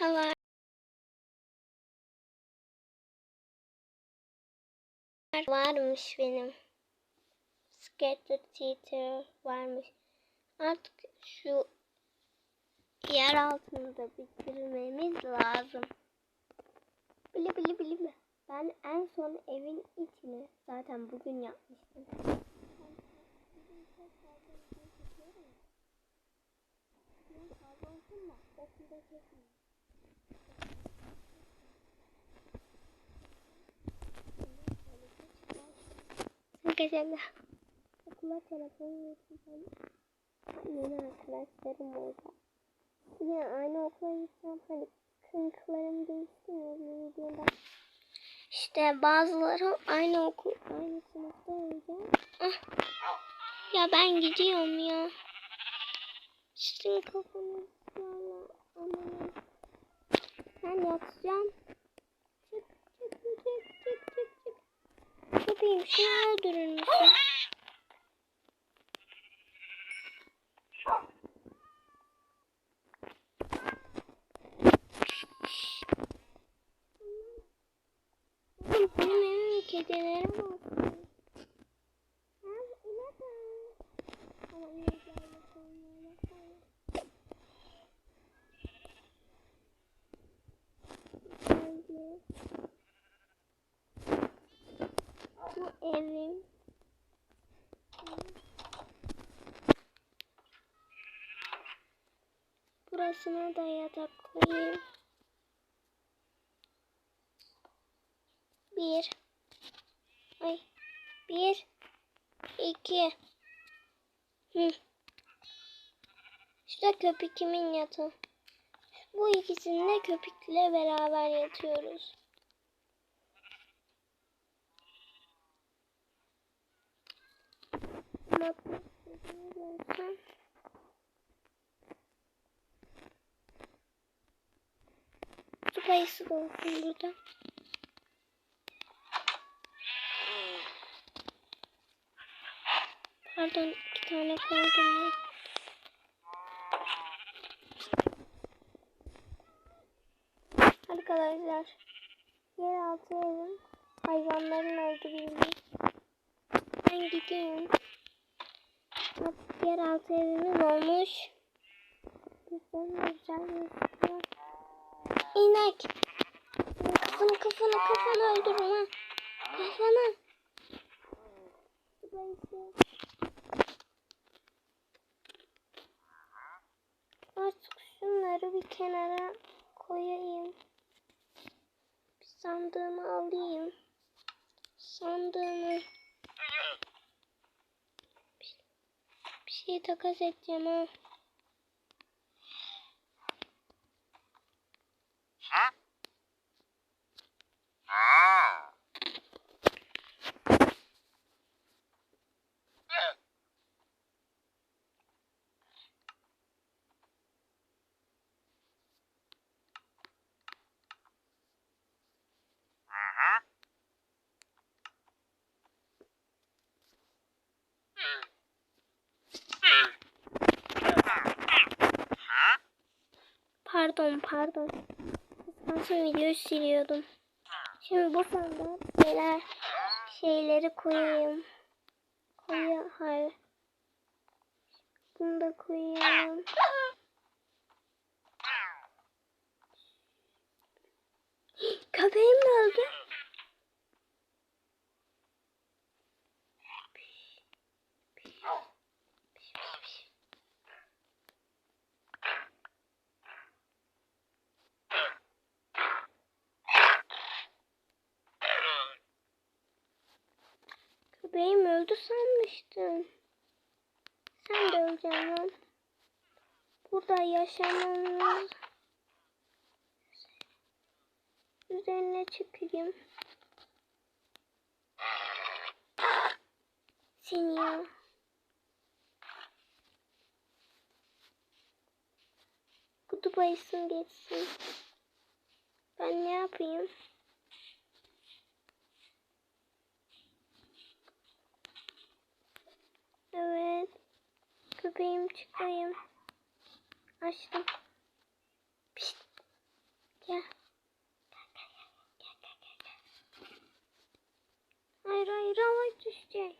Merhaba. Varmış benim. Skater teacher varmış. Artık şu yer altında bitirmemiz lazım. Bili bili bili mi? Ben en son evin içini zaten bugün yapmıştım. Şaka şaka. Okula telefon getireceğim. Yeni arkadaşlarım oldu. Yine aynı okula gitsem hani kırıklarım değişmiyor videoda. İşte bazıları aynı okul, aynı sınıfta olacak. Ah. Ya ben gidiyorum ya. Sizin kafanızlarla amanın. Ben yatacağım. Çık çık çık çık çık çık. Köpeğim şunu öldürür müsün? Oğlum benim evime kedilerim olsun. Ha, inek ha. Ama ineklerle koymuyorlar. Geldi. Bu evim. Burasına da yatak. Bir. Ay. Bir. iki. Hı. Şurada köpekimin yatağı. Bu ikisini de köpükle beraber yatıyoruz. Bak, kayısı olsun burada. Pardon iki tane koydum. Arkadaşlar yeraltı evim hayvanların olduğu bildiğim. Ben gidiyorum. Bak yeraltı evimiz olmuş. Güzel güzel gözüküyor. İnek. Kafanı kafanı kafanı öldürün ha. Kafanı. Artık şunları bir kenara koyayım. Bir sandığımı alayım. Sandığımı. Bir, bir şey takas edeceğim ha. Pardon pardon. Kıskansın videoyu siliyordum. Şimdi bu sandığa şeyler şeyleri koyayım. Koyayım. Hayır. Bunu da koyayım. Köpeğim mi öldü? Köpeğim öldü sanmıştım. Sen de öleceksin lan. Yaşamamız üzerine çıkayım. Seni ya. Kutup geçsin. Ben ne yapayım? Evet. Köpeğim çıkayım. Açtım. Pişt. Gel. Hayır hayır hava düşecek.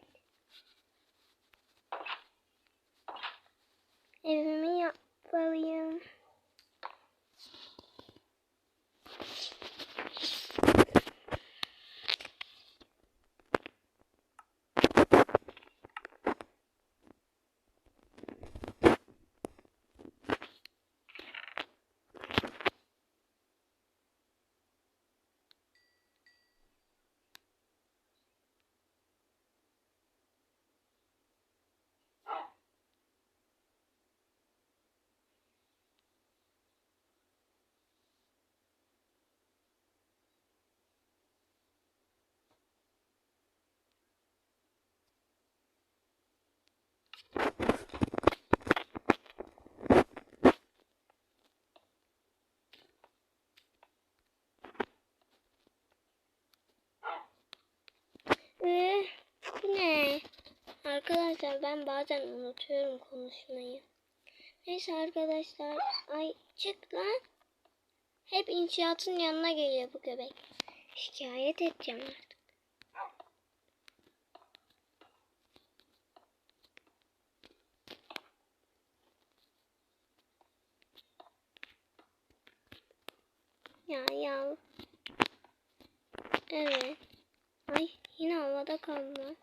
Evimi yapmalıyım. Ee, bu ne? Arkadaşlar ben bazen unutuyorum konuşmayı. Neyse arkadaşlar. Ay çık lan. Hep inşaatın yanına geliyor bu köpek. Şikayet edeceğim artık. Ya ya. Evet. Ay yine havada kaldı.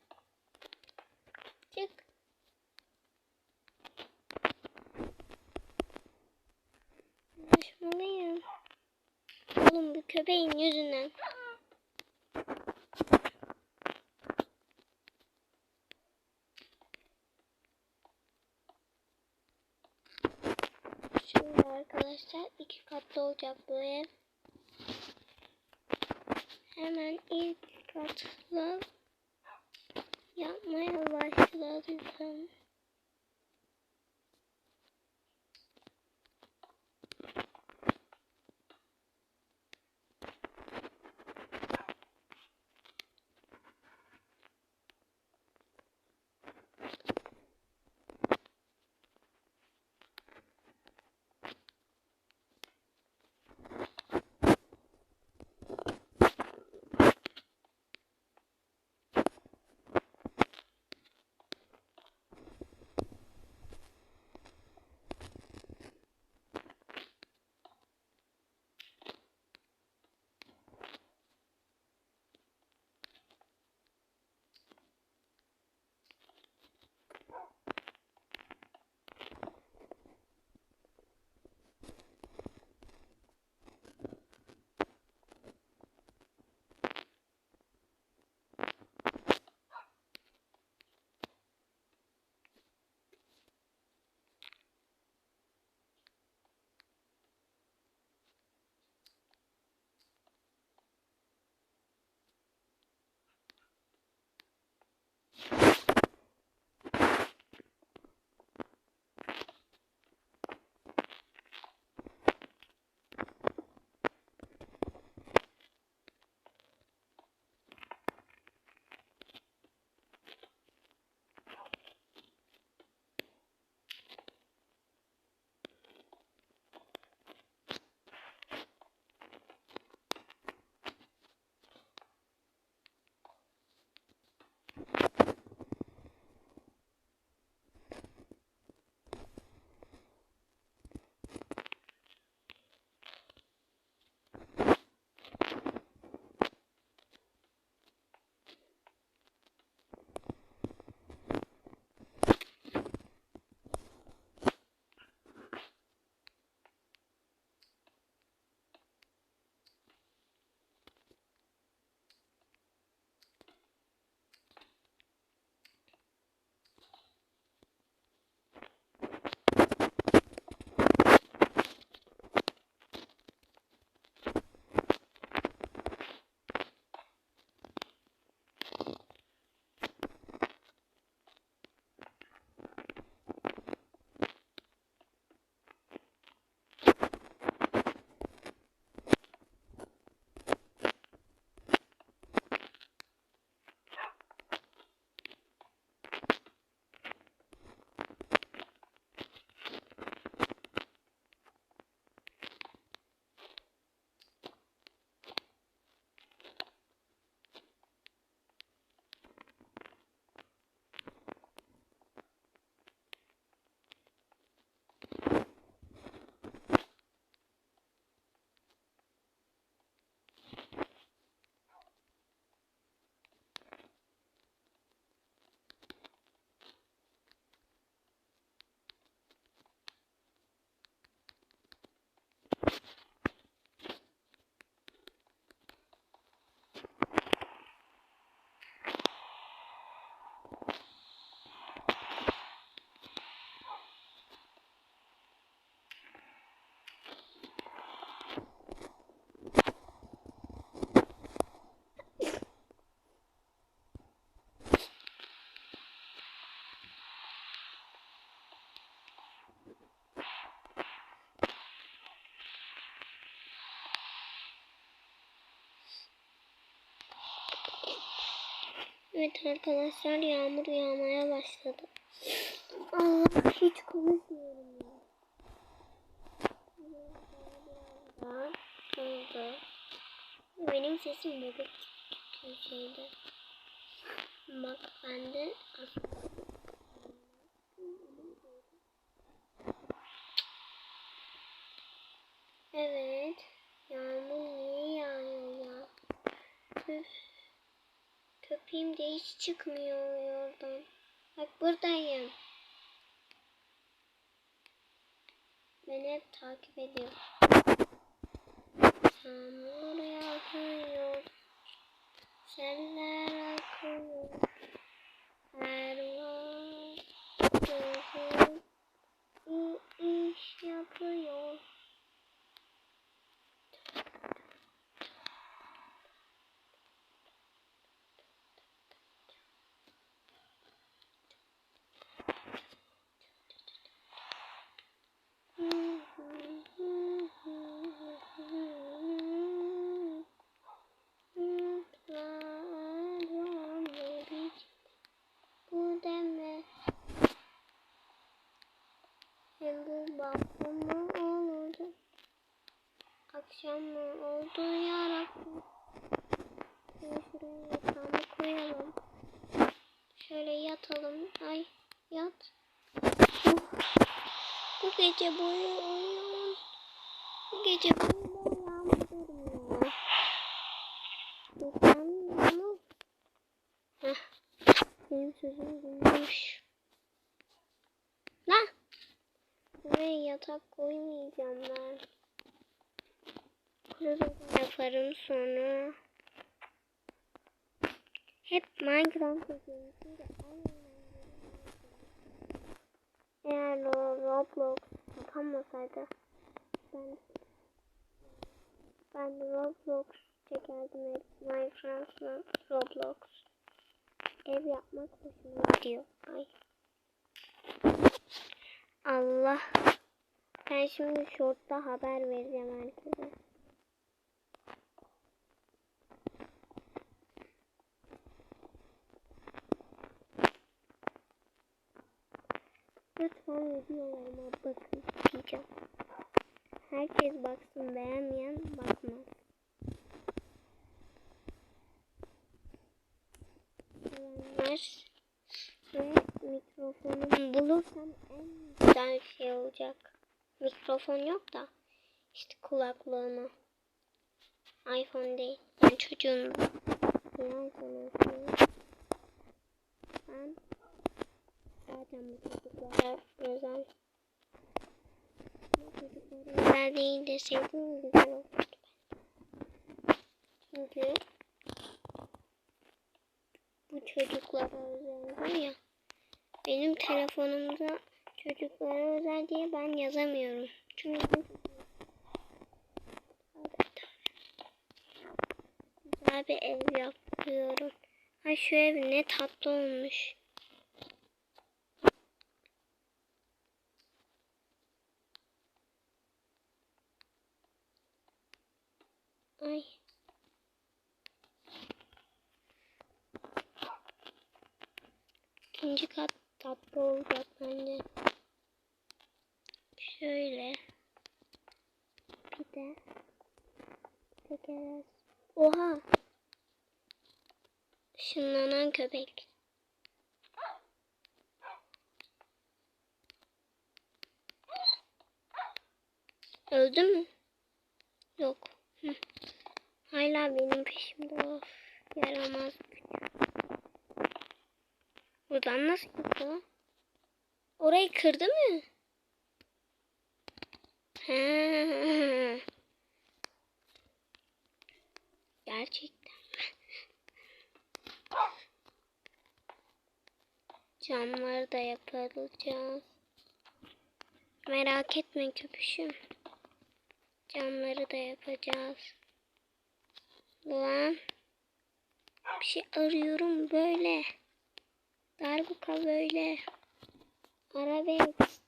Çık. Konuşmalıyım. Oğlum bu köpeğin yüzünden. Şimdi arkadaşlar iki katlı olacak bu ev. Hemen ilk katlı yapmaya başladım. Evet arkadaşlar yağmur yağmaya başladı. Allah hiç konuşmuyorum ya. Daha. Benim sesim bebek gibi şeydi. Bak ben de aslında Evet. Yağmur niye yağıyor ya? Üf. Köpeğim de hiç çıkmıyor oradan. Bak buradayım. Beni hep takip ediyor. Yağmur yağıyor. Seller akıyor. Her var gözüm bir iş yapıyor. Bu deme hem bu bakım mı oldu akşam mı oldu yarabbim Şöyle şuraya yatağımı koyalım şöyle yatalım ay yat bu gece boyu uyuyorum bu gece boyu uyanmıyorum ya uyanmıyorum Heh. Benim sözümü dinlemiş. Lan! Buraya yatak koymayacağım ben. Kulübe yaparım sonra. Hep Minecraft. Şimdi eğer Roblox kapanmasaydı ben ben Roblox çekerdim Minecraft'la Roblox ev yapmak hoşuma gidiyor. Ay. Allah. Ben şimdi short'ta haber vereceğim herkese. Lütfen videolarıma bakın diyeceğim. Herkes baksın beğenmeyen bakmaz. Sevenler ve mikrofonumu bulursam en güzel şey olacak. Mikrofon yok da işte kulaklığımı. iPhone değil. Ben çocuğum. Ben zaten bu çocuklara özel bu çocuklara özel değil de sevdiğim güzel olurdu. Çünkü bu çocuklara özel ya. Benim telefonumda çocuklara özel diye ben yazamıyorum. Çünkü güzel bir ev yapıyorum. Ha şu ev ne tatlı olmuş. Ay. İkinci kat tatlı olacak bence. Şöyle. Bir de tekrar. Oha. Işınlanan köpek. Öldü mü? Yok. Hala benim peşimde. Of. Yaramaz. Buradan nasıl gitti? Orayı kırdı mı? Gerçekten. Camları da yapacağız. Merak etme köpüşüm. Camları da yapacağız. Lan. Bir şey arıyorum böyle. Darbuka böyle. Arabesk.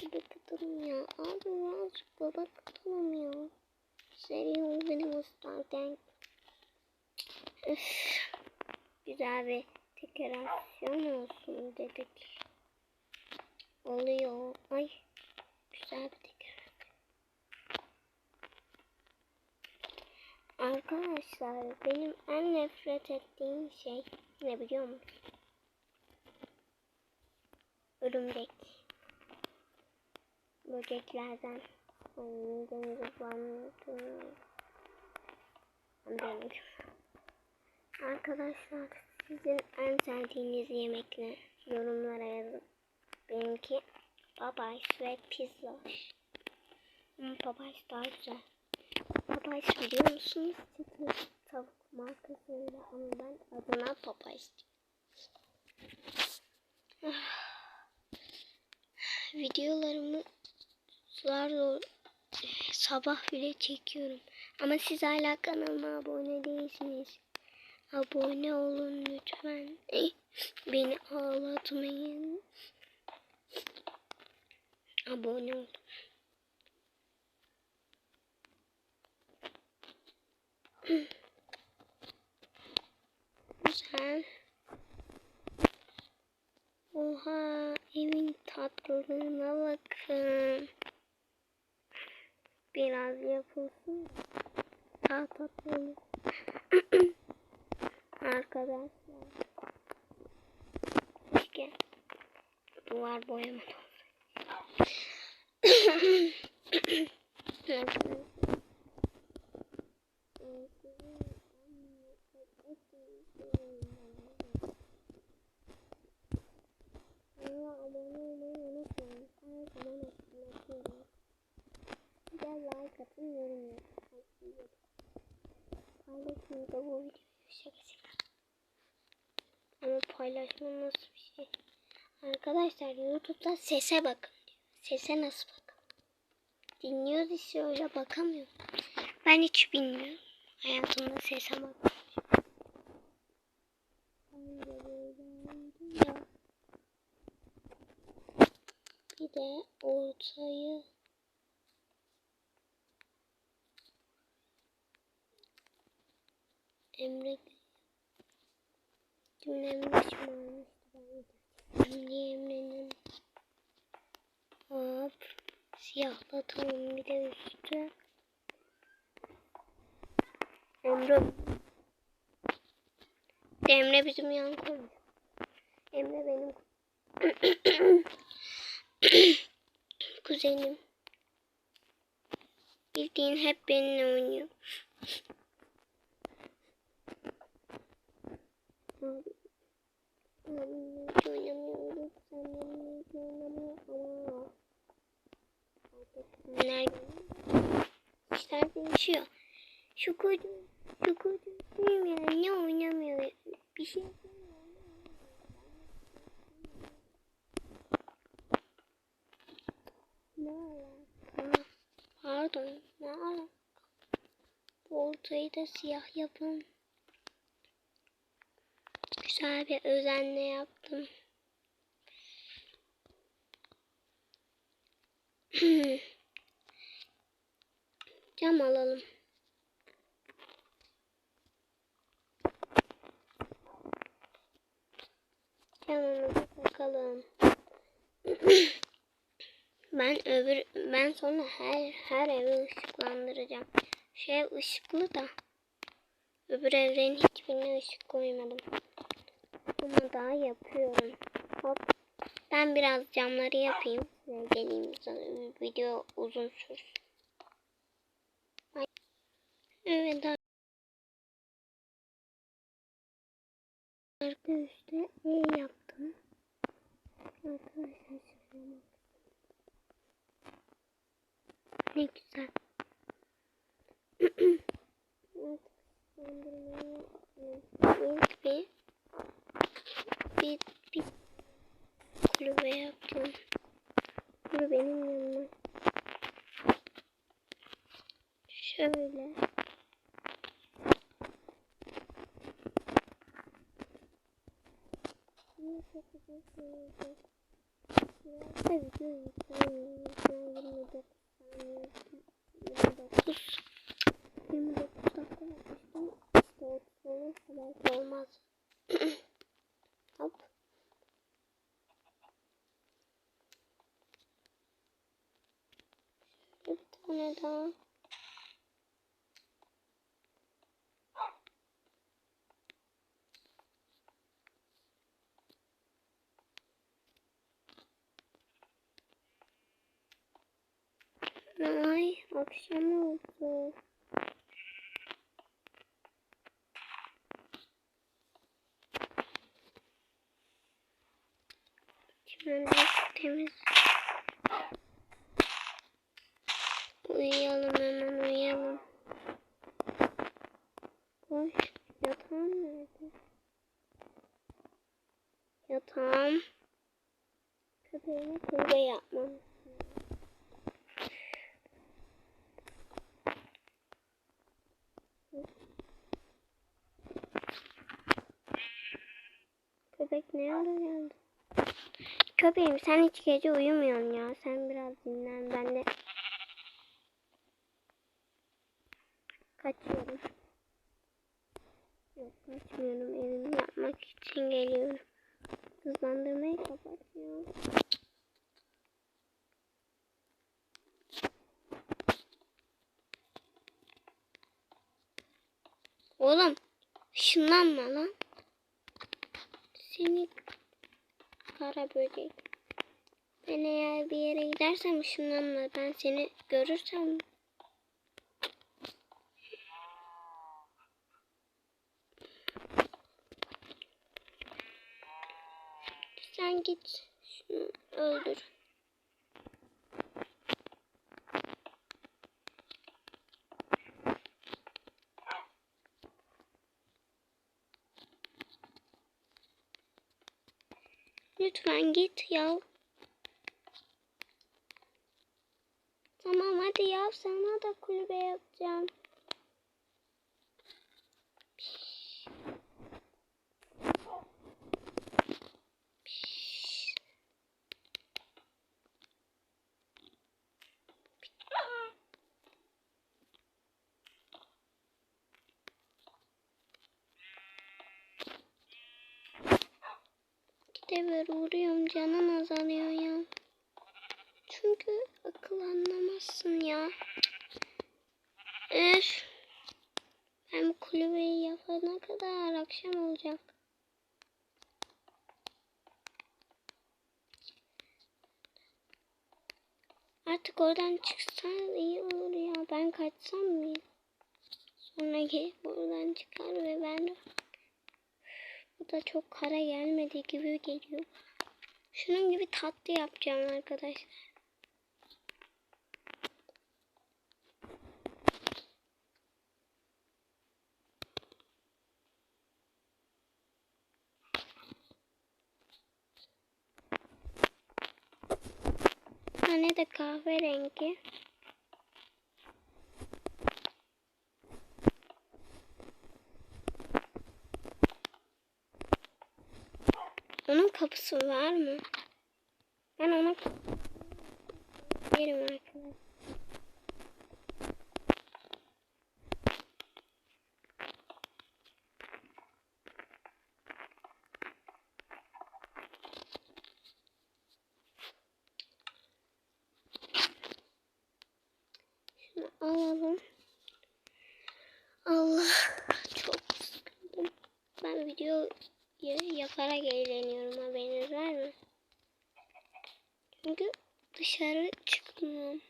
Bir katalım ya. Abi birazcık baba katalım ya. Seri ol benim ustam. Üf. Güzel bir dekorasyon olsun dedik. Oluyor. Ay güzel bir dekorasyon. Arkadaşlar benim en nefret ettiğim şey ne biliyor musun? Örümcek. Böceklerden. Midemi bulandı. Benim. Arkadaşlar sizin en sevdiğiniz yemek ne? Yorumlara yazın. Benimki babay ve pizza. Ama babay daha güzel. Babay biliyor musunuz? Çıtır tavuk markasıyla ama ben adına babay Videolarımı zar sabah bile çekiyorum. Ama siz hala kanalıma abone değilsiniz. Abone olun lütfen. Beni ağlatmayın. Abone olun. Güzel. Oha evin tatlılığına bakın. Biraz yapılsın. Daha tatlı. Arkadaşlar. Keşke duvar boyamadı olsaydı. Kanala abone olmayı unutmayın. Her zaman hatırlatıyorum. Bir de like atın, yorum yapın. Paylaşın da bu videoyu şakasıyla. Ama paylaşma nasıl bir şey? Arkadaşlar YouTube'da sese bakın. Sese nasıl bakın? Dinliyoruz işte öyle bakamıyorum. Ben hiç bilmiyorum. Hayatımda sese bak. Bir de ortayı Emre. Dün Emre şımarmıştı ben Şimdi Emre'nin. Hop. Siyahlatalım bir de üstü. Emre. Emre bizim yan koymuş Emre benim kuzenim. Bildiğin hep benimle oynuyor. Günler işler değişiyor. Şu koca, şu koca bilmiyorum ne oynamıyor. Bir şey Ne alaka? Pardon. Ne alaka? Ortayı da siyah yapın. Güzel bir özenle yaptım. Cam alalım. Camımızı takalım. Ben öbür ben sonra her her evi ışıklandıracağım. Şey ışıklı da öbür evrenin hiçbirine ışık koymadım. Ama daha yapıyorum. Hop. Ben biraz camları yapayım. Size geleyim. Video uzun sürsün. Evet Arkadaşlar E yaptım. Arkadaşlar şöyle ne güzel. İlk bir bir, akşam oldu. Ne geldi? Köpeğim sen hiç gece uyumuyorsun ya. Sen biraz dinlen. Ben de kaçıyorum. Yok kaçmıyorum. Evimi yapmak için geliyorum. Hızlandırmayı kapat ya. Oğlum ışınlanma lan. Seni kara böcek. Ben eğer bir yere gidersem ışınlanma. Ben seni görürsem Sen git şunu öldür. Lütfen git ya. Tamam hadi ya sana da kulübe yapacağım. Böyle uğruyorum canın azalıyor ya. Çünkü akıl anlamazsın ya. Öf. Ben bu kulübeyi yapana kadar akşam olacak. Artık oradan çıksan iyi olur ya. Ben kaçsam mı? Sonra gelip buradan çıkar ve ben bu da çok kara gelmedi gibi geliyor. Şunun gibi tatlı yapacağım arkadaşlar. tane de kahverengi. Onun kapısı var mı? Ben ona yerim arkadaşlar. Şunu alalım. Allah çok sıkıldım. Ben video yaparak eğleniyorum haberiniz var mı? Çünkü dışarı çıkmıyorum.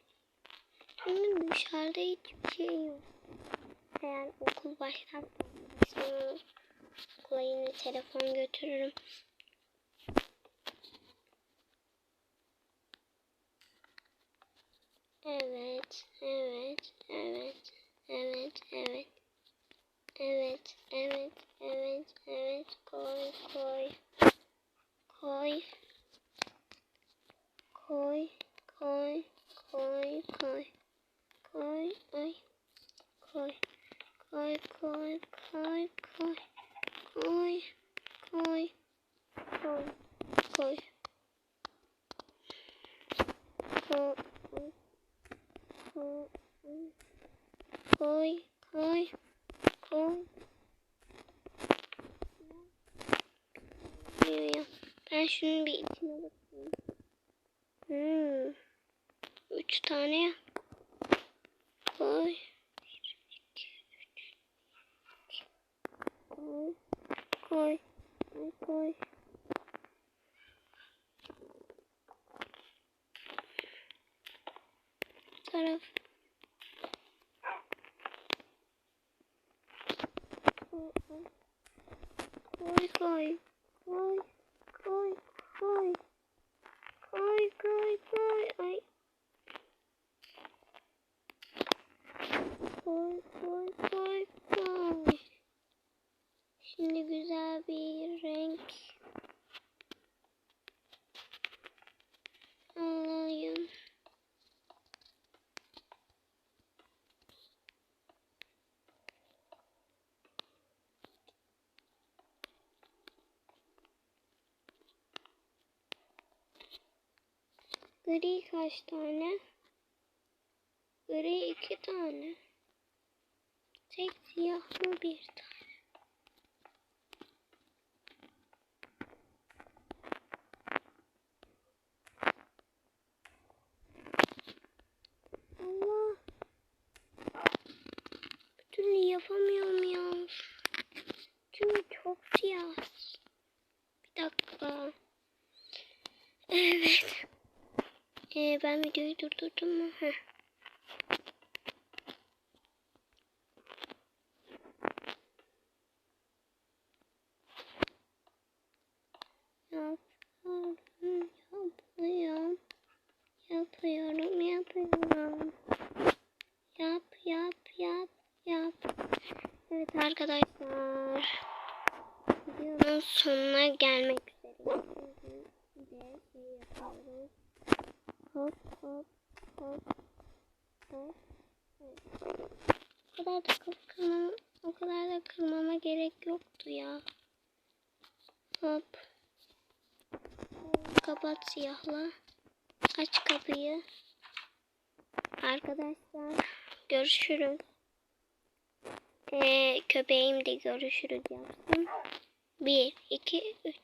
Çünkü dışarıda hiçbir şey yok. Eğer okul başlarsa sonra okula yine telefon götürürüm. Evet, evet, evet, evet, evet. Evet, evet, evet, evet. Koy, koy. Koy. Koy, koy, koy, koy. Koy, ay. Koy. Koy, koy, koy, koy. Koy, koy. Koy, koy. Koy. Koy, koy, koy. Diyor Ben şunu bir içine bakayım. Hmm. Üç tane. Oy. Bir, iki, üç. Koy. Koy. Koy. koy. taraf Gri kaç tane? Gri iki tane. Tek siyah mı bir tane? ben videoyu durdurdum mu? Heh. kapat siyahla. Aç kapıyı. Arkadaşlar görüşürüz. Ee, köpeğim de görüşürüz yapsın. 1, 2, 3.